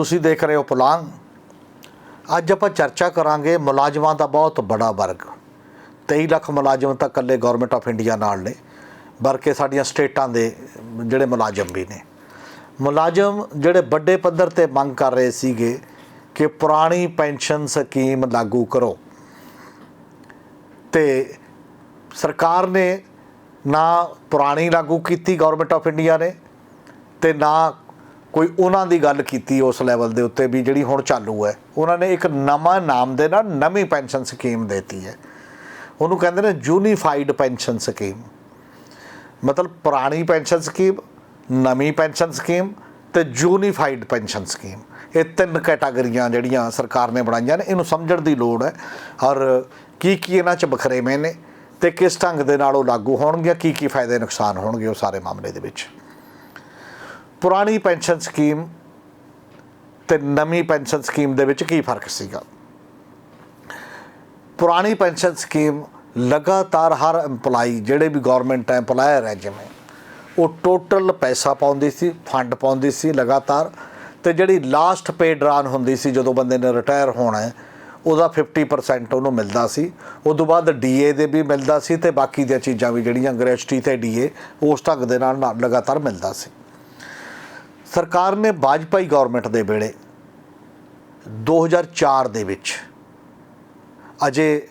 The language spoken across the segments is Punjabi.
ਤੁਸੀਂ ਦੇਖ ਰਹੇ ਹੋ ਪੁਲਾਂਗ। ਅੱਜ ਆਪਾਂ ਚਰਚਾ ਕਰਾਂਗੇ ਮੁਲਾਜ਼ਮਾਂ ਦਾ ਬਹੁਤ ਬੜਾ ਵਰਗ। 23 ਲੱਖ ਮੁਲਾਜ਼ਮ ਤਾਂ ਇਕੱਲੇ ਗਵਰਨਮੈਂਟ ਆਫ ਇੰਡੀਆ ਨਾਲ ਨੇ, ਬਲਕਿ ਸਾਡੀਆਂ ਸਟੇਟਾਂ ਦੇ ਜਿਹੜੇ ਮੁਲਾਜ਼ਮ ਵੀ ਨੇ। ਮੁਲਾਜ਼ਮ ਜਿਹੜੇ ਵੱਡੇ ਪੱਧਰ ਤੇ ਮੰਗ ਕਰ ਰਹੇ ਸੀਗੇ ਕਿ ਪੁਰਾਣੀ ਪੈਨਸ਼ਨ ਸਕੀਮ ਲਾਗੂ ਕਰੋ। ਤੇ ਸਰਕਾਰ ਨੇ ਨਾ ਪੁਰਾਣੀ ਲਾਗੂ ਕੀਤੀ ਗਵਰਨਮੈਂਟ ਆਫ ਇੰਡੀਆ ਨੇ, ਤੇ ਨਾ ਕੋਈ ਉਹਨਾਂ ਦੀ ਗੱਲ ਕੀਤੀ ਉਸ ਲੈਵਲ ਦੇ ਉੱਤੇ ਵੀ ਜਿਹੜੀ ਹੁਣ ਚਾਲੂ ਹੈ। ਉਹਨਾਂ ਨੇ ਇੱਕ ਨਵਾਂ ਨਾਮ ਦੇ ਨਾਲ ਨਵੀਂ ਪੈਨਸ਼ਨ ਸਕੀਮ ਦੇਤੀ ਹੈ। ਉਹਨੂੰ ਕਹਿੰਦੇ ਨੇ ਯੂਨੀਫਾਈਡ ਪੈਨਸ਼ਨ ਸਕੀਮ। ਮਤਲਬ ਪੁਰਾਣੀ ਪੈਨਸ਼ਨ ਸਕੀਮ, ਨਵੀਂ ਪੈਨਸ਼ਨ ਸਕੀਮ ਤੇ ਯੂਨੀਫਾਈਡ ਪੈਨਸ਼ਨ ਸਕੀਮ। ਇਹ ਤਿੰਨ ਕੈਟਾਗਰੀਆਂ ਜਿਹੜੀਆਂ ਸਰਕਾਰ ਨੇ ਬਣਾਈਆਂ ਨੇ, ਇਹਨੂੰ ਸਮਝਣ ਦੀ ਲੋੜ ਹੈ। ਔਰ ਕੀ ਕੀ ਇਹਨਾਂ 'ਚ ਬਖਰੇਵੇਂ ਨੇ ਤੇ ਕਿਸ ਢੰਗ ਦੇ ਨਾਲ ਉਹ ਲਾਗੂ ਹੋਣਗੇ ਕੀ ਕੀ ਫਾਇਦੇ ਨੁਕਸਾਨ ਹੋਣਗੇ ਉਹ ਸਾਰੇ ਮਾਮਲੇ ਦੇ ਵਿੱਚ। ਪੁਰਾਣੀ ਪੈਨਸ਼ਨ ਸਕੀਮ ਤੇ ਨਵੀਂ ਪੈਨਸ਼ਨ ਸਕੀਮ ਦੇ ਵਿੱਚ ਕੀ ਫ਼ਰਕ ਸੀਗਾ? ਪੁਰਾਣੀ ਪੈਨਸ਼ਨ ਸਕੀਮ ਲਗਾਤਾਰ ਹਰ EMPLOYE ਜਿਹੜੇ ਵੀ ਗਵਰਨਮੈਂਟ EMPLOYER ਹੈ ਜਿਵੇਂ, ਉਹ ਟੋਟਲ ਪੈਸਾ ਪਾਉਂਦੀ ਸੀ ਫੰਡ ਪਾਉਂਦੀ ਸੀ ਲਗਾਤਾਰ ਤੇ ਜਿਹੜੀ ਲਾਸਟ ਪੇ ਡਰਾਨ ਹੁੰਦੀ ਸੀ ਜਦੋਂ ਬੰਦੇ ਨੇ ਰਿਟਾਇਰ ਹੋਣਾ ਹੈ, ਉਹਦਾ 50% ਉਹਨੂੰ ਮਿਲਦਾ ਸੀ। ਉਸ ਤੋਂ ਬਾਅਦ ਡੀਏ ਦੇ ਵੀ ਮਿਲਦਾ ਸੀ ਤੇ ਬਾਕੀ ਦੀਆਂ ਚੀਜ਼ਾਂ ਵੀ ਜਿਹੜੀਆਂ ਗ੍ਰੈਚੁਟੀ ਤੇ ਡੀਏ ਉਸ ਢੰਗ ਦੇ ਨਾਲ ਨਾਲ ਲਗਾਤਾਰ ਮਿਲਦਾ ਸੀ। ਸਰਕਾਰ ਨੇ ਵਾਜਪਾਈ ਗਵਰਨਮੈਂਟ ਦੇ ਵੇਲੇ 2004 ਦੇ ਵਿੱਚ ਅਜੇ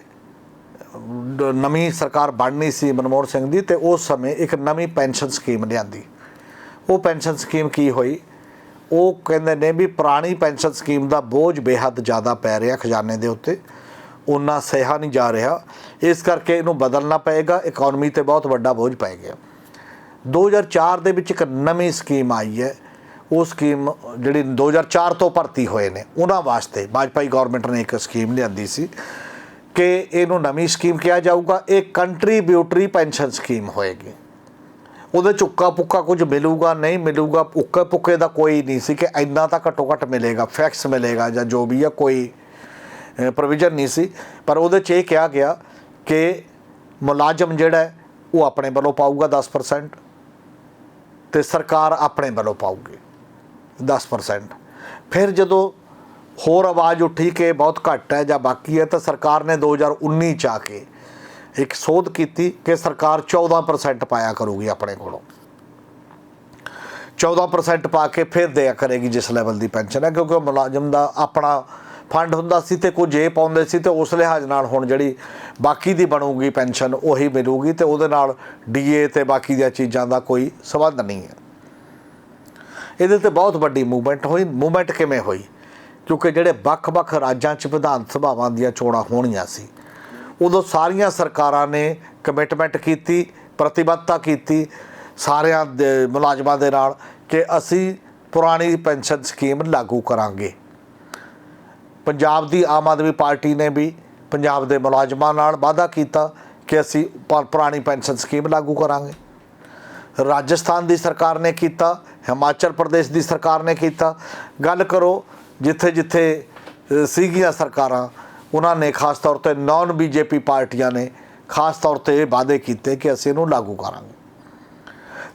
ਨਵੀਂ ਸਰਕਾਰ ਬਣਨੀ ਸੀ ਮਨਮੋਹਨ ਸਿੰਘ ਦੀ ਤੇ ਉਸ ਸਮੇਂ ਇੱਕ ਨਵੀਂ ਪੈਨਸ਼ਨ ਸਕੀਮ ਲਿਆਂਦੀ। ਉਹ ਪੈਨਸ਼ਨ ਸਕੀਮ ਕੀ ਹੋਈ? ਉਹ ਕਹਿੰਦੇ ਨੇ ਵੀ ਪੁਰਾਣੀ ਪੈਨਸ਼ਨ ਸਕੀਮ ਦਾ ਬੋਝ ਬੇਹੱਦ ਜ਼ਿਆਦਾ ਪੈ ਰਿਹਾ ਖਜ਼ਾਨੇ ਦੇ ਉੱਤੇ। ਉਨਾ ਸਹਿਆ ਨਹੀਂ ਜਾ ਰਿਹਾ। ਇਸ ਕਰਕੇ ਇਹਨੂੰ ਬਦਲਣਾ ਪਏਗਾ। ਇਕਨੋਮੀ ਤੇ ਬਹੁਤ ਵੱਡਾ ਬੋਝ ਪੈ ਗਿਆ। 2004 ਦੇ ਵਿੱਚ ਇੱਕ ਨਵੀਂ ਸਕੀਮ ਆਈ ਹੈ। ਉਹ ਸਕੀਮ ਜਿਹੜੀ 2004 ਤੋਂ ਭਰਤੀ ਹੋਏ ਨੇ, ਉਹਨਾਂ ਵਾਸਤੇ ਵਾਜਪਾਈ ਗਵਰਨਮੈਂਟ ਨੇ ਇੱਕ ਸਕੀਮ ਲਿਆਂਦੀ ਸੀ ਕਿ ਇਹਨੂੰ ਨਵੀਂ ਸਕੀਮ ਕਿਹਾ ਜਾਊਗਾ, ਇਹ ਕੰਟਰੀਬਿਊਟਰੀ ਪੈਨਸ਼ਨ ਸਕੀਮ ਹੋਏਗੀ। ਉਹਦੇ ਚ ਉੱਕਾ ਪੁੱਕਾ ਕੁਝ ਮਿਲੂਗਾ, ਨਹੀਂ ਮਿਲੂਗਾ ਉੱਕੇ ਪੁੱਕੇ ਦਾ ਕੋਈ ਨਹੀਂ ਸੀ ਕਿ ਇੰਨਾ ਤਾਂ ਘੱਟੋ ਘੱਟ ਮਿਲੇਗਾ ਫੈਕਸ ਮਿਲੇਗਾ ਜਾਂ ਜੋ ਵੀ ਆ, ਕੋਈ ਪ੍ਰੋਵੀਜ਼ਨ ਨਹੀਂ ਸੀ। ਪਰ ਉਹਦੇ ਚ ਇਹ ਕਿਹਾ ਗਿਆ ਕਿ ਮੁਲਾਜ਼ਮ ਜਿਹੜਾ ਉਹ ਆਪਣੇ ਵੱਲੋਂ ਪਾਊਗਾ 10% ਤੇ ਸਰਕਾਰ ਆਪਣੇ ਵੱਲੋਂ ਪਾਊਗੀ। 10% ਫਿਰ ਜਦੋਂ ਹੋਰ ਆਵਾਜ਼ ਉੱਠੀ ਕਿ ਬਹੁਤ ਘੱਟ ਹੈ ਜਾਂ ਬਾਕੀ ਹੈ, ਤਾਂ ਸਰਕਾਰ ਨੇ 2019 ਚ ਆ ਕੇ ਇੱਕ ਸੋਧ ਕੀਤੀ ਕਿ ਸਰਕਾਰ 14% ਪਾਇਆ ਕਰੂਗੀ ਆਪਣੇ ਕੋਲੋਂ। 14% ਪਾ ਕੇ ਫਿਰ ਦਿਆ ਕਰੇਗੀ ਜਿਸ ਲੈਵਲ ਦੀ ਪੈਨਸ਼ਨ ਹੈ, ਕਿਉਂਕਿ ਉਹ ਮੁਲਾਜ਼ਮ ਦਾ ਆਪਣਾ ਫੰਡ ਹੁੰਦਾ ਸੀ ਤੇ ਕੁਝ ਇਹ ਪਾਉਂਦੇ ਸੀ ਤੇ ਉਸ ਲਿਹਾਜ਼ ਨਾਲ ਹੁਣ ਜਿਹੜੀ ਬਾਕੀ ਦੀ ਬਣੂਗੀ ਪੈਨਸ਼ਨ ਉਹੀ ਮਿਲੂਗੀ ਤੇ ਉਹਦੇ ਨਾਲ ਡੀਏ ਤੇ ਬਾਕੀ ਦੀਆਂ ਚੀਜ਼ਾਂ ਦਾ ਕੋਈ ਸਬੰਧ ਨਹੀਂ ਹੈ। ਇਹਦੇ ਤੇ ਬਹੁਤ ਵੱਡੀ ਮੂਵਮੈਂਟ ਹੋਈ। ਮੂਵਮੈਂਟ ਕਿਵੇਂ ਹੋਈ? ਕਿਉਂਕਿ ਜਿਹੜੇ ਵੱਖ-ਵੱਖ ਰਾਜਾਂ 'ਚ ਵਿਧਾਨ ਸਭਾਵਾਂ ਦੀਆਂ ਚੋਣਾਂ ਹੋਣੀਆਂ ਸੀ, ਉਦੋਂ ਸਾਰੀਆਂ ਸਰਕਾਰਾਂ ਨੇ ਕਮਿਟਮੈਂਟ ਕੀਤੀ, ਪ੍ਰਤੀਬੱਧਤਾ ਕੀਤੀ ਸਾਰਿਆਂ ਦੇ ਮੁਲਾਜ਼ਮਾਂ ਦੇ ਨਾਲ ਕਿ ਅਸੀਂ ਪੁਰਾਣੀ ਪੈਨਸ਼ਨ ਸਕੀਮ ਲਾਗੂ ਕਰਾਂਗੇ। ਪੰਜਾਬ ਦੀ ਆਮ ਆਦਮੀ ਪਾਰਟੀ ਨੇ ਵੀ ਪੰਜਾਬ ਦੇ ਮੁਲਾਜ਼ਮਾਂ ਨਾਲ ਵਾਅਦਾ ਕੀਤਾ ਕਿ ਅਸੀਂ ਪੁਰਾਣੀ ਪੈਨਸ਼ਨ ਸਕੀਮ ਲਾਗੂ ਕਰਾਂਗੇ। ਰਾਜਸਥਾਨ ਦੀ ਸਰਕਾਰ ਨੇ ਕੀਤਾ ਹਿਮਾਚਲ ਪ੍ਰਦੇਸ਼ ਦੀ ਸਰਕਾਰ ਨੇ ਕੀਤਾ। ਗੱਲ ਕਰੋ ਜਿੱਥੇ ਜਿੱਥੇ ਸੀਗੀਆਂ ਸਰਕਾਰਾਂ, ਉਹਨਾਂ ਨੇ ਖਾਸ ਤੌਰ ਤੇ ਨਾਨ ਬੀਜੇਪੀ ਪਾਰਟੀਆਂ ਨੇ ਖਾਸ ਤੌਰ ਤੇ ਇਹ ਵਾਅਦੇ ਕੀਤੇ ਕਿ ਅਸੀਂ ਇਹਨੂੰ ਲਾਗੂ ਕਰਾਂਗੇ।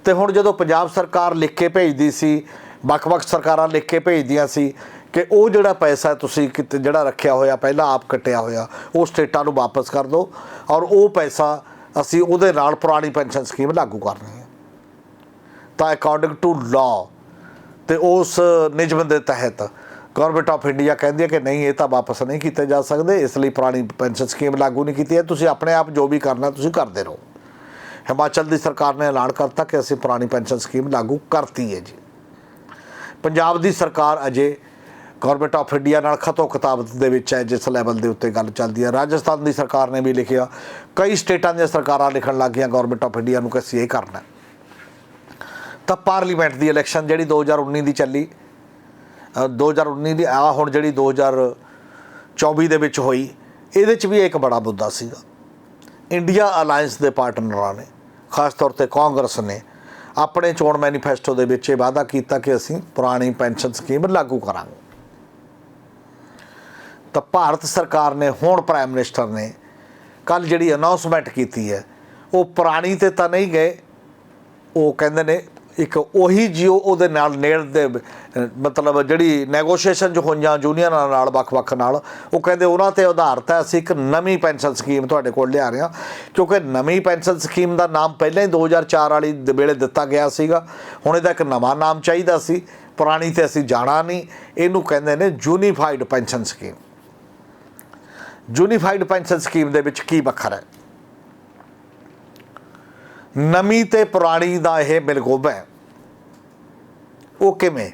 ਤੇ ਹੁਣ ਜਦੋਂ ਪੰਜਾਬ ਸਰਕਾਰ ਲਿਖ ਕੇ ਭੇਜਦੀ ਸੀ, ਵੱਖ-ਵੱਖ ਸਰਕਾਰਾਂ ਲਿਖ ਕੇ ਭੇਜਦੀਆਂ ਸੀ ਕਿ ਉਹ ਜਿਹੜਾ ਪੈਸਾ ਤੁਸੀਂ ਕਿਤੇ, ਜਿਹੜਾ ਰੱਖਿਆ ਹੋਇਆ, ਪਹਿਲਾਂ ਆਪ ਕੱਟਿਆ ਹੋਇਆ, ਉਹ ਸਟੇਟਾਂ ਨੂੰ ਵਾਪਸ ਕਰ ਦਿਓ ਔਰ ਉਹ ਪੈਸਾ ਅਸੀਂ ਉਹਦੇ ਨਾਲ ਪੁਰਾਣੀ ਪੈਨਸ਼ਨ ਸਕੀਮ ਲਾਗੂ ਕਰਨੀ ਹੈ। ਤਾਂ ਅਕੋਰਡਿੰਗ ਟੂ ਲਾਅ ਤੇ ਉਸ ਨਿਯਮ ਦੇ ਤਹਿਤ ਗਵਰਨਮੈਂਟ ਆਫ ਇੰਡੀਆ ਕਹਿੰਦੀ ਹੈ ਕਿ ਨਹੀਂ, ਇਹ ਤਾਂ ਵਾਪਸ ਨਹੀਂ ਕੀਤੇ ਜਾ ਸਕਦੇ, ਇਸ ਲਈ ਪੁਰਾਣੀ ਪੈਨਸ਼ਨ ਸਕੀਮ ਲਾਗੂ ਨਹੀਂ ਕੀਤੀ ਹੈ। ਤੁਸੀਂ ਆਪਣੇ ਆਪ ਜੋ ਵੀ ਕਰਨਾ, ਤੁਸੀਂ ਕਰਦੇ ਰਹੋ। ਹਿਮਾਚਲ ਦੀ ਸਰਕਾਰ ਨੇ ਐਲਾਨ ਕਰਤਾ ਕਿ ਅਸੀਂ ਪੁਰਾਣੀ ਪੈਨਸ਼ਨ ਸਕੀਮ ਲਾਗੂ ਕਰਤੀ ਹੈ ਜੀ। ਪੰਜਾਬ ਦੀ ਸਰਕਾਰ ਅਜੇ ਗਵਰਨਮੈਂਟ ਆਫ ਇੰਡੀਆ ਨਾਲ ਖਤੋ ਕਿਤਾਬ ਦੇ ਵਿੱਚ ਹੈ, ਜਿਸ ਲੈਵਲ ਦੇ ਉੱਤੇ ਗੱਲ ਚੱਲਦੀ ਹੈ। ਰਾਜਸਥਾਨ ਦੀ ਸਰਕਾਰ ਨੇ ਵੀ ਲਿਖਿਆ, ਕਈ ਸਟੇਟਾਂ ਦੀਆਂ ਸਰਕਾਰਾਂ ਲਿਖਣ ਲੱਗ ਗਈਆਂ ਗਵਰਨਮੈਂਟ ਆਫ ਇੰਡੀਆ ਨੂੰ ਕਿ ਅਸੀਂ ਇਹ ਕਰਨਾ ਤਾਂ ਪਾਰਲੀਮੈਂਟ ਦੀ ਇਲੈਕਸ਼ਨ ਜਿਹੜੀ 2019 ਦੀ ਚੱਲੀ। ਅ, 2019 ਦੀ ਆ ਹੁਣ ਜਿਹੜੀ 2024 ਦੇ ਵਿੱਚ ਹੋਈ ਇਹਦੇ 'ਚ ਵੀ ਇੱਕ ਬੜਾ ਮੁੱਦਾ ਸੀਗਾ। ਇੰਡੀਆ ਅਲਾਈਅੰਸ ਦੇ ਪਾਰਟਨਰਾਂ ਨੇ ਖਾਸ ਤੌਰ ਤੇ ਕਾਂਗਰਸ ਨੇ ਆਪਣੇ ਚੋਣ ਮੈਨੀਫੈਸਟੋ ਦੇ ਵਿੱਚ ਇਹ ਵਾਅਦਾ ਕੀਤਾ ਕਿ ਅਸੀਂ ਪੁਰਾਣੀ ਪੈਨਸ਼ਨ ਸਕੀਮ ਲਾਗੂ ਕਰਾਂਗੇ। ਤਾਂ ਭਾਰਤ ਸਰਕਾਰ ਨੇ ਹੁਣ ਪ੍ਰਾਈਮ ਮਿਨਿਸਟਰ ਨੇ ਕੱਲ ਜਿਹੜੀ ਅਨਾਉਂਸਮੈਂਟ ਕੀਤੀ ਹੈ ਉਹ ਪੁਰਾਣੀ ਤੇ ਤਾਂ ਨਹੀਂ ਗਏ ਉਹ ਕਹਿੰਦੇ ਨੇ ਇੱਕ ਉਹੀ ਜੀਓ ਉਹਦੇ ਨਾਲ ਨੇੜ ਦੇ, ਮਤਲਬ ਜਿਹੜੀ ਨੈਗੋਸ਼ੀਏਸ਼ਨ ਜੋ ਹੋਈਆਂ ਯੂਨੀਅਨਾਂ ਨਾਲ ਵੱਖ-ਵੱਖ ਨਾਲ, ਉਹ ਕਹਿੰਦੇ ਉਹਨਾਂ ਤੇ ਆਧਾਰਿਤ ਹੈ, ਅਸੀਂ ਇੱਕ ਨਵੀਂ ਪੈਨਸ਼ਨ ਸਕੀਮ ਤੁਹਾਡੇ ਕੋਲ ਲਿਆ ਰਹੇ ਹਾਂ। ਕਿਉਂਕਿ ਨਵੀਂ ਪੈਨਸ਼ਨ ਸਕੀਮ ਦਾ ਨਾਮ ਪਹਿਲਾਂ ਹੀ 2004 ਵਾਲੀ ਵੇਲੇ ਦਿੱਤਾ ਗਿਆ ਸੀਗਾ। ਹੁਣ ਇਹਦਾ ਇੱਕ ਨਵਾਂ ਨਾਮ ਚਾਹੀਦਾ ਸੀ। ਪੁਰਾਣੀ ਤੇ ਅਸੀਂ ਜਾਣਾ ਨਹੀਂ। ਇਹਨੂੰ ਕਹਿੰਦੇ ਨੇ unified pension scheme. Unified pension scheme ਦੇ ਵਿੱਚ ਕੀ ਵੱਖਰਾ ਹੈ? ਨਵੀਂ ਤੇ ਪੁਰਾਣੀ ਦਾ ਇਹ ਮਿਲਗੋਬਾ ਹੈ। ਉਹ ਕਿਵੇਂ?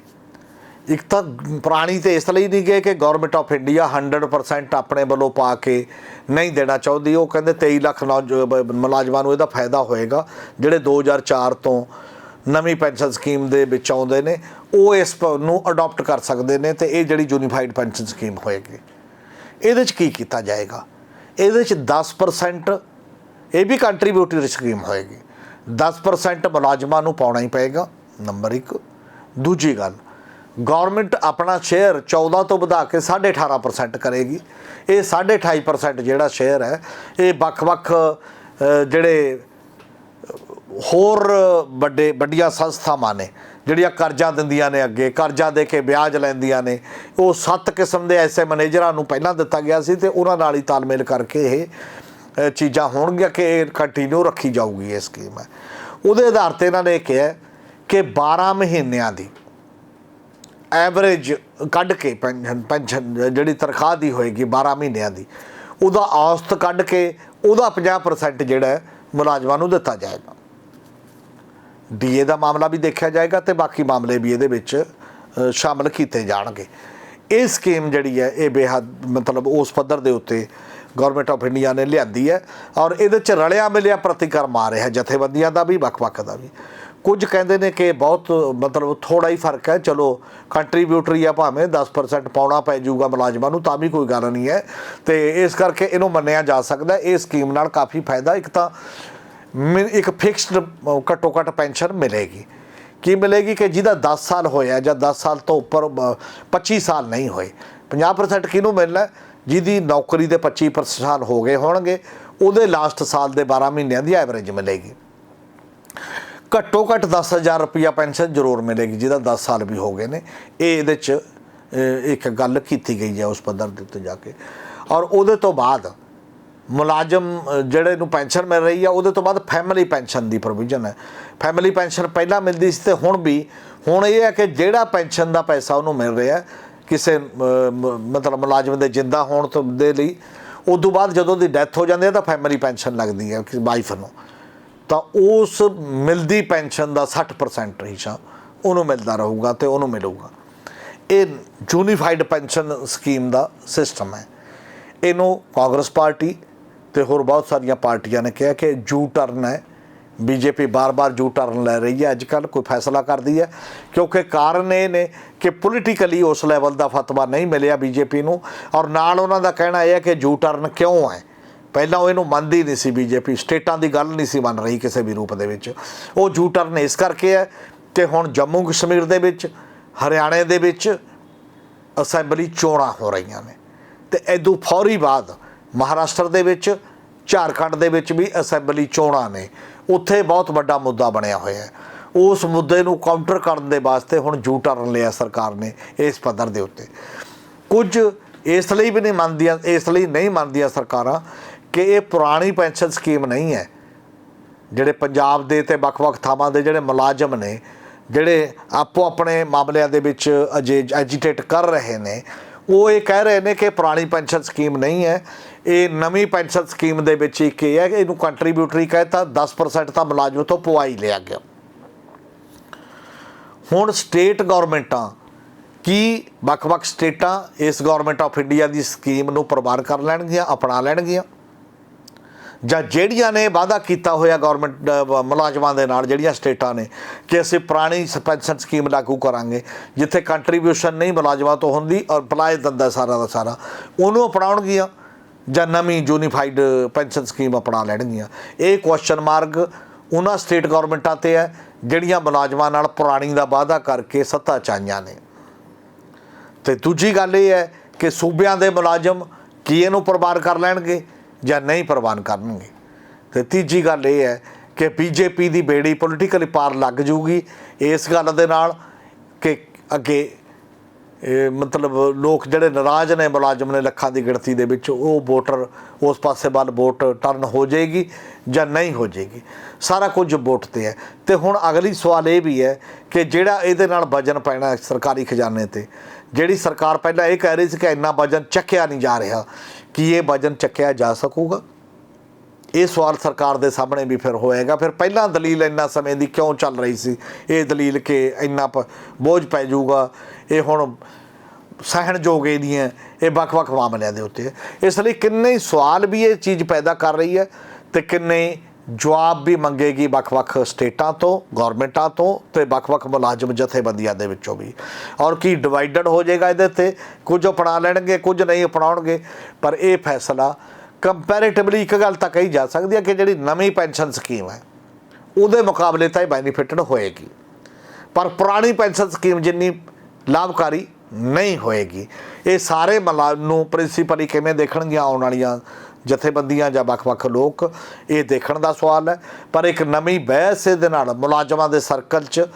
ਇੱਕ ਤਾਂ ਪੁਰਾਣੀ ਤੇ ਇਸ ਲਈ ਨਹੀਂ ਗਏ ਕਿ ਗਵਰਨਮੈਂਟ ਆਫ ਇੰਡੀਆ 100% ਆਪਣੇ ਵੱਲੋਂ ਪਾ ਕੇ ਨਹੀਂ ਦੇਣਾ ਚਾਹੁੰਦੀ। ਉਹ ਕਹਿੰਦੇ 23 ਲੱਖ ਨੌਜ- ਮੁਲਾਜ਼ਮਾਂ ਨੂੰ ਇਹਦਾ ਫਾਇਦਾ ਹੋਏਗਾ। ਜਿਹੜੇ 2004 ਤੋਂ ਨਵੀਂ ਪੈਨਸ਼ਨ ਸਕੀਮ ਦੇ ਵਿੱਚ ਆਉਂਦੇ ਨੇ, ਉਹ ਇਸ ਪ- ਨੂੰ ਅਡਾਪਟ ਕਰ ਸਕਦੇ ਨੇ ਤੇ ਇਹ ਜਿਹੜੀ ਯੂਨੀਫਾਈਡ ਪੈਨਸ਼ਨ ਸਕੀਮ ਹੋਏਗੀ। ਇਹਦੇ 'ਚ ਕੀ ਕੀਤਾ ਜਾਏਗਾ? ਇਹਦੇ 'ਚ 10% ਇਹ ਵੀ ਕੰਟਰੀਬਿਊਟਰੀ ਸਕੀਮ ਹੋਏਗੀ। 10% ਮੁਲਾਜ਼ਮਾਂ ਨੂੰ ਪਾਉਣਾ ਹੀ ਪਏਗਾ, ਨੰਬਰ 1 ਦੂਜੀ ਗੱਲ ਗਵਰਨਮੈਂਟ ਆਪਣਾ ਸ਼ੇਅਰ 14 ਤੋਂ ਵਧਾ ਕੇ 18.5% ਕਰੇਗੀ। ਇਹ 28.5% ਜਿਹੜਾ ਸ਼ੇਅਰ ਹੈ, ਇਹ ਵੱਖ-ਵੱਖ ਜਿਹੜੇ, ਹੋਰ ਵੱਡੇ, ਵੱਡੀਆਂ ਸੰਸਥਾਵਾਂ ਨੇ, ਜਿਹੜੀਆਂ ਕਰਜ਼ਾ ਦਿੰਦੀਆਂ ਨੇ ਅੱਗੇ, ਕਰਜ਼ਾ ਦੇ ਕੇ ਵਿਆਜ ਲੈਂਦੀਆਂ ਨੇ, ਉਹ ਸੱਤ ਕਿਸਮ ਦੇ ਐਸੇ ਮੈਨੇਜਰਾਂ ਨੂੰ ਪਹਿਲਾਂ ਦਿੱਤਾ ਗਿਆ ਸੀ ਤੇ ਉਹਨਾਂ ਨਾਲ ਹੀ ਤਾਲਮੇਲ ਕਰਕੇ ਇਹ ਚੀਜ਼ਾਂ ਹੋਣਗੀਆਂ ਕਿ ਇਹ ਕੰਟੀਨਿਊ ਰੱਖੀ ਜਾਊਗੀ ਇਹ ਸਕੀਮ ਹੈ। ਉਹਦੇ ਆਧਾਰ ਤੇ ਇਹਨਾਂ ਨੇ ਕਿਹਾ ਕਿ 12 ਮਹੀਨਿਆਂ ਦੀ ਐਵਰੇਜ ਕੱਢ ਕੇ ਪੈਨਸ਼ਨ ਪੈਨਸ਼ਨ ਜਿਹੜੀ ਤਨਖਾਹ ਦੀ ਹੋਏਗੀ 12 ਮਹੀਨਿਆਂ ਦੀ ਉਹਦਾ ਔਸਤ ਕੱਢ ਕੇ ਉਹਦਾ 50% ਜਿਹੜਾ ਮੁਲਾਜ਼ਮਾਂ ਨੂੰ ਦਿੱਤਾ ਜਾਏਗਾ। ਡੀਏ ਦਾ ਮਾਮਲਾ ਵੀ ਦੇਖਿਆ ਜਾਏਗਾ ਤੇ ਬਾਕੀ ਮਾਮਲੇ ਵੀ ਇਹਦੇ ਵਿੱਚ ਅ, ਸ਼ਾਮਲ ਕੀਤੇ ਜਾਣਗੇ। ਇਹ ਸਕੀਮ ਜਿਹੜੀ ਹੈ ਇਹ ਬੇਹੱਦ ਮਤਲਬ ਉਸ ਪੱਧਰ ਦੇ ਉੱਤੇ ਗਵਰਨਮੈਂਟ ਆਫ ਇੰਡੀਆ ਨੇ ਲਿਆਂਦੀ ਹੈ ਔਰ ਇਹਦੇ ਚ ਰਲਿਆ ਮਿਲਿਆ ਪ੍ਰਤੀਕਰਮ ਆ ਰਿਹਾ ਜਥੇਬੰਦੀਆਂ ਦਾ ਵੀ, ਵੱਖ-ਵੱਖ ਦਾ ਵੀ। ਕੁਝ ਕਹਿੰਦੇ ਨੇ ਕਿ ਬਹੁਤ, ਮਤਲਬ ਥੋੜਾ ਹੀ ਫ਼ਰਕ ਹੈ, ਚਲੋ ਕੰਟਰੀਬਿਊਟਰੀ ਆ ਭਾਵੇਂ 10% ਪਾਉਣਾ ਪੈ ਜਾਊਗਾ ਮੁਲਾਜ਼ਮਾਂ ਨੂੰ, ਤਾਂ ਵੀ ਕੋਈ ਗੱਲ ਨਹੀਂ ਹੈ। ਤੇ ਇਸ ਕਰਕੇ ਇਹਨੂੰ ਮੰਨਿਆ ਜਾ ਸਕਦਾ ਇਹ ਸਕੀਮ ਨਾਲ ਕਾਫੀ ਫਾਇਦਾ, ਇੱਕ ਤਾਂ ਮਿ- ਇੱਕ ਫਿਕਸਡ ਘੱਟੋ ਘੱਟ ਪੈਨਸ਼ਨ ਮਿਲੇਗੀ। ਕੀ ਮਿਲੇਗੀ ਕਿ ਜਿਹਦਾ 10 ਸਾਲ ਹੋਇਆ ਜਾਂ 10 ਸਾਲ ਤੋਂ ਉੱਪਰ ਬ- 25 ਸਾਲ ਨਹੀਂ ਹੋਏ। 50% ਕਿਹਨੂੰ ਮਿਲਣਾ ਜਿਹਦੀ ਨੌਕਰੀ ਦੇ 25% ਸਾਲ ਹੋ ਗਏ ਹੋਣਗੇ, ਉਹਦੇ ਲਾਸਟ ਸਾਲ ਦੇ 12 ਮਹੀਨਿਆਂ ਦੀ ਐਵਰੇਜ ਮਿਲੇਗੀ। ਘੱਟੋ ਘੱਟ 10000 ਰੁਪਇਆ ਪੈਨਸ਼ਨ ਜ਼ਰੂਰ ਮਿਲੇਗੀ, ਜਿਹਦਾ 10 ਸਾਲ ਵੀ ਹੋ ਗਏ ਨੇ। ਇਹ ਇਹਦੇ ਚ ਇੱਕ ਗੱਲ ਕੀਤੀ ਗਈ ਹੈ ਉਸ ਪੱਧਰ ਦੇ ਉੱਤੇ ਜਾ ਕੇ। ਔਰ ਉਹਦੇ ਤੋਂ ਬਾਅਦ ਮੁਲਾਜ਼ਮ ਜਿਹੜੇ ਨੂੰ ਪੈਨਸ਼ਨ ਮਿਲ ਰਹੀ ਆ, ਉਹਦੇ ਤੋਂ ਬਾਅਦ ਫੈਮਿਲੀ ਪੈਨਸ਼ਨ ਦੀ ਪ੍ਰੋਵੀਜ਼ਨ ਹੈ। ਫੈਮਿਲੀ ਪੈਨਸ਼ਨ ਪਹਿਲਾਂ ਮਿਲਦੀ ਸੀ ਤੇ ਹੁਣ ਵੀ, ਹੁਣ ਇਹ ਹੈ ਕਿ ਜਿਹੜਾ ਪੈਨਸ਼ਨ ਦਾ ਪੈਸਾ ਉਹਨੂੰ ਮਿਲ ਰਿਹਾ ਕਿਸੇ ਮਤਲਬ ਮੁਲਾਜ਼ਮ ਦੇ ਜਿੰਦਾ ਹੋਣ ਤੋਂ ਦੇ ਲਈ ਉਸ ਤੋਂ ਬਾਅਦ ਜਦੋਂ ਦੀ ਡੈਥ ਹੋ ਜਾਂਦੀ ਹੈ ਤਾਂ ਫੈਮਿਲੀ ਪੈਨਸ਼ਨ ਲੱਗਦੀ ਹੈ ਕਿ ਵਾਈਫ ਨੂੰ। ਤਾਂ ਉਸ ਮਿਲਦੀ ਪੈਨਸ਼ਨ ਦਾ 60% ਹਿੱਸਾ ਉਹਨੂੰ ਮਿਲਦਾ ਰਹੂਗਾ ਤੇ ਉਹਨੂੰ ਮਿਲੂਗਾ। ਇਹ ਯੂਨੀਫਾਈਡ ਪੈਨਸ਼ਨ ਸਕੀਮ ਦਾ ਸਿਸਟਮ ਹੈ। ਇਹਨੂੰ ਕਾਂਗਰਸ ਪਾਰਟੀ ਤੇ ਹੋਰ ਬਹੁਤ ਸਾਰੀਆਂ ਪਾਰਟੀਆਂ ਨੇ ਕਿਹਾ ਕਿ ਜੂ ਟਰਨ ਹੈ। ਬੀਜੇਪੀ ਬਾਰ-ਬਾਰ ਜੂ ਟਰਨ ਲੈ ਰਹੀ ਹੈ। ਅੱਜ ਕੱਲ ਕੋਈ ਫੈਸਲਾ ਕਰਦੀ ਹੈ, ਕਿਉਂਕਿ ਕਾਰਨ ਇਹ ਨੇ ਕਿ ਪੋਲੀਟੀਕਲੀ ਉਸ ਲੈਵਲ ਦਾ ਫਤਵਾ ਨਹੀਂ ਮਿਲਿਆ ਬੀਜੇਪੀ ਨੂੰ ਔਰ ਨਾਲ ਉਹਨਾਂ ਦਾ ਕਹਿਣਾ ਇਹ ਹੈ ਕਿ ਜੂ ਟਰਨ ਕਿਉਂ ਹੈ? ਪਹਿਲਾਂ ਉਹ ਇਹਨੂੰ ਮੰਨਦੀ ਨਹੀਂ ਸੀ ਬੀਜੇਪੀ, ਸਟੇਟਾਂ ਦੀ ਗੱਲ ਨਹੀਂ ਸੀ ਮੰਨ ਰਹੀ ਕਿਸੇ ਵੀ ਰੂਪ ਦੇ ਵਿੱਚ। ਉਹ ਜੂ ਟਰਨ ਇਸ ਕਰਕੇ ਹੈ ਕਿ ਹੁਣ ਜੰਮੂ ਕਸ਼ਮੀਰ ਦੇ ਵਿੱਚ, ਹਰਿਆਣੇ ਦੇ ਵਿੱਚ ਅਸੈਂਬਲੀ ਚੋਣਾਂ ਹੋ ਰਹੀਆਂ ਨੇ। ਤੇ ਐਦੂ ਫੌਰੀ ਬਾਅਦ ਮਹਾਰਾਸ਼ਟਰ ਦੇ ਵਿੱਚ, ਝਾਰਖੰਡ ਦੇ ਵਿੱਚ ਵੀ ਅਸੈਂਬਲੀ ਚੋਣਾਂ ਨੇ। ਉੱਥੇ ਬਹੁਤ ਵੱਡਾ ਮੁੱਦਾ ਬਣਿਆ ਹੋਇਆ ਹੈ। ਉਸ ਮੁੱਦੇ ਨੂੰ ਕਾਊਂਟਰ ਕਰਨ ਦੇ ਵਾਸਤੇ ਹੁਣ ਜੂ ਟਰਨ ਲਿਆ ਸਰਕਾਰ ਨੇ ਇਸ ਪੱਧਰ ਦੇ ਉੱਤੇ। ਕੁਝ ਇਸ ਲਈ ਵੀ ਨਹੀਂ ਮੰਨਦੀਆਂ, ਇਸ ਲਈ ਨਹੀਂ ਮੰਨਦੀਆਂ ਸਰਕਾਰਾਂ ਕਿ ਇਹ ਪੁਰਾਣੀ ਪੈਨਸ਼ਨ ਸਕੀਮ ਨਹੀਂ ਹੈ। ਜਿਹੜੇ ਪੰਜਾਬ ਦੇ ਤੇ ਵੱਖ-ਵੱਖ ਥਾਵਾਂ ਦੇ ਜਿਹੜੇ ਮੁਲਾਜ਼ਮ ਨੇ, ਜਿਹੜੇ ਆਪੋ ਆਪਣੇ ਮਾਮਲਿਆਂ ਦੇ ਵਿੱਚ ਅਜੇ ਐਜੀਟੇਟ ਕਰ ਰਹੇ ਨੇ, ਉਹ ਇਹ ਕਹਿ ਰਹੇ ਨੇ ਕਿ ਪੁਰਾਣੀ ਪੈਨਸ਼ਨ ਸਕੀਮ ਨਹੀਂ ਹੈ। ਇਹ ਨਵੀਂ ਪੈਨਸ਼ਨ ਸਕੀਮ ਦੇ ਵਿੱਚ ਇੱਕ ਇਹ ਹੈ ਕਿ ਇਹਨੂੰ ਕੰਟਰੀਬਿਊਟਰੀ ਕਹਿਤਾ 10% ਤਾਂ ਮੁਲਾਜ਼ਮ ਤੋਂ ਪਵਾਈ ਲਿਆ ਗਿਆ। ਹੁਣ ਸਟੇਟ ਗਵਰਨਮੈਂਟਾਂ ਕੀ ਵੱਖ-ਵੱਖ ਸਟੇਟਾਂ ਇਸ ਗਵਰਨਮੈਂਟ ਆਫ ਇੰਡੀਆ ਦੀ ਸਕੀਮ ਨੂੰ ਪ੍ਰਵਾਨ ਕਰ ਲੈਣਗੀਆਂ, ਅਪਣਾ ਲੈਣਗੀਆਂ? ਜਾਂ ਜਿਹੜੀਆਂ ਨੇ ਵਾਅਦਾ ਕੀਤਾ ਹੋਇਆ ਗਵਰਨਮੈਂਟ ਮੁਲਾਜ਼ਮਾਂ ਦੇ ਨਾਲ, ਜਿਹੜੀਆਂ ਸਟੇਟਾਂ ਨੇ, ਕਿ ਅਸੀਂ ਪੁਰਾਣੀ ਪੈਨਸ਼ਨ ਸਕੀਮ ਲਾਗੂ ਕਰਾਂਗੇ, ਜਿੱਥੇ ਕੰਟਰੀਬਿਊਸ਼ਨ ਨਹੀਂ ਮੁਲਾਜ਼ਮਾਂ ਤੋਂ ਹੁੰਦੀ ਔਰ ਅਪਲਾਈ ਦਿੰਦਾ ਸਾਰਾ ਦਾ ਸਾਰਾ, ਉਹਨੂੰ ਅਪਣਾਉਣਗੀਆਂ? ਜਾਂ ਨਵੀਂ ਯੂਨੀਫਾਈਡ ਪੈਨਸ਼ਨ ਸਕੀਮ ਅਪਣਾ ਲੈਣਗੀਆਂ। ਇਹ ਕੁਐਸਚਨ ਮਾਰਕ ਉਹਨਾਂ ਸਟੇਟ ਗਵਰਨਮੈਂਟਾਂ ਤੇ ਹੈ, ਜਿਹੜੀਆਂ ਮੁਲਾਜ਼ਮਾਂ ਨਾਲ ਪੁਰਾਣੀ ਦਾ ਵਾਅਦਾ ਕਰਕੇ ਸੱਤਾ ਚਾਈਆਂ ਨੇ। ਤੇ ਦੂਜੀ ਗੱਲ ਇਹ ਹੈ ਕਿ ਸੂਬਿਆਂ ਦੇ ਮੁਲਾਜ਼ਮ ਕੀ ਇਹਨੂੰ ਪ੍ਰਵਾਨ ਕਰ ਲੈਣਗੇ ਜਾਂ ਨਹੀਂ ਪ੍ਰਵਾਨ ਕਰਨਗੇ। ਤੇ ਤੀਜੀ ਗੱਲ ਇਹ ਹੈ ਕਿ ਬੀਜੇਪੀ ਦੀ ਬੇੜੀ ਪੋਲੀਟੀਕਲੀ ਪਾਰ ਲੱਗ ਜੂਗੀ। ਇਸ ਗੱਲ ਦੇ ਨਾਲ ਕਿ ਅੱਗੇ ਇਹ ਮਤਲਬ ਲੋਕ ਜਿਹੜੇ ਨਾਰਾਜ਼ ਨੇ ਮੁਲਾਜ਼ਮ ਨੇ ਲੱਖਾਂ ਦੀ ਗਿਣਤੀ ਦੇ ਵਿੱਚ, ਉਹ ਵੋਟਰ ਉਸ ਪਾਸੇ ਵੱਲ ਵੋਟ ਟਰਨ ਹੋ ਜਾਏਗੀ ਜਾਂ ਨਹੀਂ ਹੋ ਜਾਏਗੀ। ਸਾਰਾ ਕੁਝ ਵੋਟ ਤੇ ਹੈ। ਤੇ ਹੁਣ ਅਗਲੀ ਸਵਾਲ ਇਹ ਵੀ ਹੈ ਕਿ ਜਿਹੜਾ ਇਹਦੇ ਨਾਲ ਵਜਨ ਪੈਣਾ ਸਰਕਾਰੀ ਖਜ਼ਾਨੇ ਤੇ, ਜਿਹੜੀ ਸਰਕਾਰ ਪਹਿਲਾਂ ਇਹ ਕਹਿ ਰਹੀ ਸੀ ਕਿ ਇੰਨਾ ਵਜਨ ਚੱਕਿਆ ਨਹੀਂ ਜਾ ਰਿਹਾ, ਕਿ ਇਹ ਵਜਨ ਚੱਕਿਆ ਜਾ ਸਕੂਗਾ? ਇਹ ਸਵਾਲ ਸਰਕਾਰ ਦੇ ਸਾਹਮਣੇ ਵੀ ਫਿਰ ਹੋਏਗਾ। ਫਿਰ ਪਹਿਲਾਂ ਦਲੀਲ ਇੰਨਾ ਸਮੇਂ ਦੀ ਕਿਉਂ ਚੱਲ ਰਹੀ ਸੀ? ਇਹ ਦਲੀਲ ਕਿ ਇੰਨਾ ਪ- ਬੋਝ ਪੈ ਜਾਊਗਾ। ਇਹ ਹੁਣ ਸਹਿਣਯੋਗ ਇਹਦੀਆਂ ਇਹ ਵੱਖ-ਵੱਖ ਮਾਮਲਿਆਂ ਦੇ ਉੱਤੇ ਇਸ ਲਈ ਕਿੰਨੇ ਸਵਾਲ ਵੀ ਇਹ ਚੀਜ਼ ਪੈਦਾ ਕਰ ਰਹੀ ਹੈ ਤੇ ਕਿੰਨੇ ਜਵਾਬ ਵੀ ਮੰਗੇਗੀ ਵੱਖ-ਵੱਖ ਸਟੇਟਾਂ ਤੋਂ, ਗਵਰਨਮੈਂਟਾਂ ਤੋਂ ਤੇ ਵੱਖ-ਵੱਖ ਮੁਲਾਜ਼ਮ ਜਥੇਬੰਦੀਆਂ ਦੇ ਵਿੱਚੋਂ ਵੀ। ਔਰ ਕੀ ਡਿਵਾਈਡਡ ਹੋ ਜਾਏਗਾ ਇਹਦੇ ਤੇ ਕੁਝ ਅਪਣਾ ਲੈਣਗੇ, ਕੁਝ ਨਹੀਂ ਅਪਣਾਉਣਗੇ। ਪਰ ਇਹ ਫੈਸਲਾ ਕੰਪੈਰੀਟਿਵਲੀ ਇੱਕ ਗੱਲ ਤਾਂ ਕਹੀ ਜਾ ਸਕਦੀ ਹੈ ਕਿ ਜਿਹੜੀ ਨਵੀਂ ਪੈਨਸ਼ਨ ਸਕੀਮ ਹੈ, ਉਹਦੇ ਮੁਕਾਬਲੇ ਤਾਂ ਇਹ ਬੈਨੀਫਿਟਡ ਹੋਏਗੀ। ਪਰ ਪੁਰਾਣੀ ਪੈਨਸ਼ਨ ਸਕੀਮ ਜਿੰਨੀ ਲਾਭਕਾਰੀ ਨਹੀਂ ਹੋਏਗੀ, ਇਹ ਸਾਰੇ ਮਲਾ ਨੂੰ ਪ੍ਰਿੰਸੀਪਲੀ ਕਿਵੇਂ ਦੇਖਣਗੀਆਂ ਆਉਣ ਵਾਲੀਆਂ ਜਥੇਬੰਦੀਆਂ ਜਾਂ ਵੱਖ-ਵੱਖ ਲੋਕ, ਇਹ ਦੇਖਣ ਦਾ ਸਵਾਲ ਹੈ। ਪਰ ਇੱਕ ਨਵੀਂ ਬਹਿਸ ਦੇ ਨਾਲ ਮੁਲਾਜ਼ਮਾਂ ਦੇ ਸਰਕਲ 'ਚ,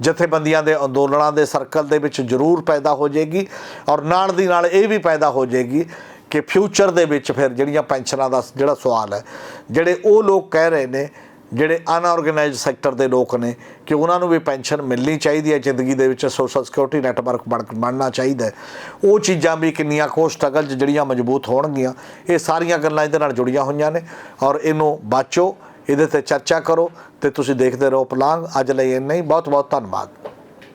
ਜਥੇਬੰਦੀਆਂ ਦੇ ਅੰਦੋਲਨਾਂ ਦੇ ਸਰਕਲ ਦੇ ਵਿੱਚ ਜ਼ਰੂਰ ਪੈਦਾ ਹੋ ਜਾਏਗੀ ਔਰ ਨਾਲ ਦੀ ਨਾਲ ਇਹ ਵੀ ਪੈਦਾ ਹੋ ਜਾਏਗੀ ਕਿ ਫਿਊਚਰ ਦੇ ਵਿੱਚ ਫਿਰ ਜਿਹੜੀਆਂ ਪੈਨਸ਼ਨਾਂ ਦਾ ਜਿਹੜਾ ਸਵਾਲ ਹੈ, ਜਿਹੜੇ ਉਹ ਲੋਕ ਕਹਿ ਰਹੇ ਨੇ, ਜਿਹੜੇ ਅਨਆਰਗੇਨਾਈਜ਼ਡ ਸੈਕਟਰ ਦੇ ਲੋਕ ਨੇ ਕਿ ਉਹਨਾਂ ਨੂੰ ਵੀ ਪੈਨਸ਼ਨ ਮਿਲਣੀ ਚਾਹੀਦੀ ਹੈ, ਜ਼ਿੰਦਗੀ ਦੇ ਵਿੱਚ ਸੋਸ਼ਲ ਸਿਕਿਉਰਿਟੀ ਨੈਟਵਰਕ ਬਣ, ਬਣਨਾ ਚਾਹੀਦਾ ਹੈ। ਉਹ ਚੀਜ਼ਾਂ ਵੀ ਕਿੰਨੀਆਂ ਕੋ ਸਟਰਗਲ ਜਿਹੜੀਆਂ ਮਜ਼ਬੂਤ ਹੋਣਗੀਆਂ, ਇਹ ਸਾਰੀਆਂ ਗੱਲਾਂ ਇਹਦੇ ਨਾਲ ਜੁੜੀਆਂ ਹੋਈਆਂ ਨੇ ਔਰ ਇਹਨੂੰ ਬਾਚੋ, ਇਹਦੇ ਤੇ ਚਰਚਾ ਕਰੋ ਤੇ ਤੁਸੀਂ ਦੇਖਦੇ ਰਹੋ ਪਲਾਂਗ ਅੱਜ ਲਈ ਇੰਨਾ ਹੀ। ਬਹੁਤ ਬਹੁਤ ਧੰਨਵਾਦ।